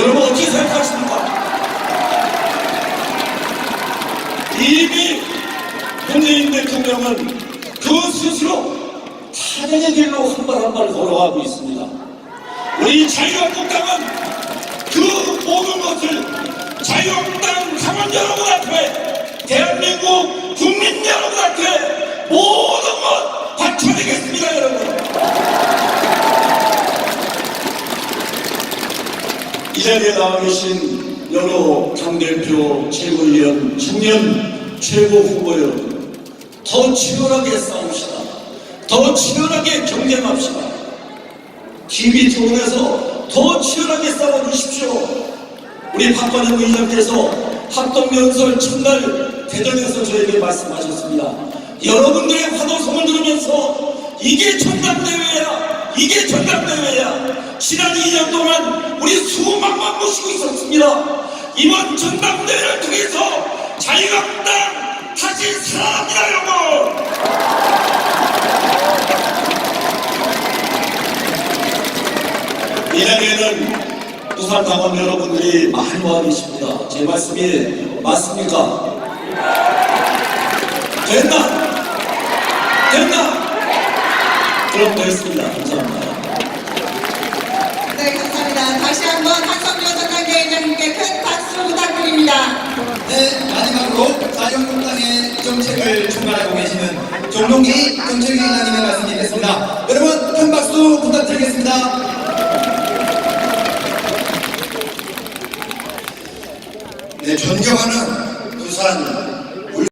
여러분 어떻게 생각하십니까? 이미 문재인 대통령은 그 스스로 탄핵의 길로 한 발 한 발 걸어가고 있습니다. 우리 자유한국당은 그 모든 것을 자유한국당 당원 여러분 앞에 대한민국 국민 여러분 앞에 모든 것 바쳐드리겠습니다 여러분. 이 자리에 나와 계신 여러 당대표, 최고위원, 청년, 최고 후보 여러분, 더 치열하게 싸웁시다. 더 치열하게 경쟁합시다. TV 토론에서 더 치열하게 싸워주십시오. 우리 박관영 의장께서 합동연설 첫날 대전에서 저에게 말씀하셨습니다. 여러분들의 환호성을 들으면서 이게 전당대회야, 이게 전당대회야. 지난 2년 동안 우리 수만 번 모시고 있었습니다. 이번 전당대회를 통해서 자유한국당 다시 살아납니다, 여러분. 이 자리에는 부산 당원 여러분들이 많이 와 계십니다. 제 말씀이 맞습니까? 됐나? 됐나? 그럼 됐습니다. 감사합니다. 네, 감사합니다. 다시 한번 한성규 전당대회장님께 큰 박수 부탁드립니다. 네, 마지막으로 자유한국당의 정 책을 총괄하고 계시는 정동기 정책위원장님의 말씀 드리겠습니다. 여러분 큰 박수 부탁드리겠습니다. 네, 존경하는 부산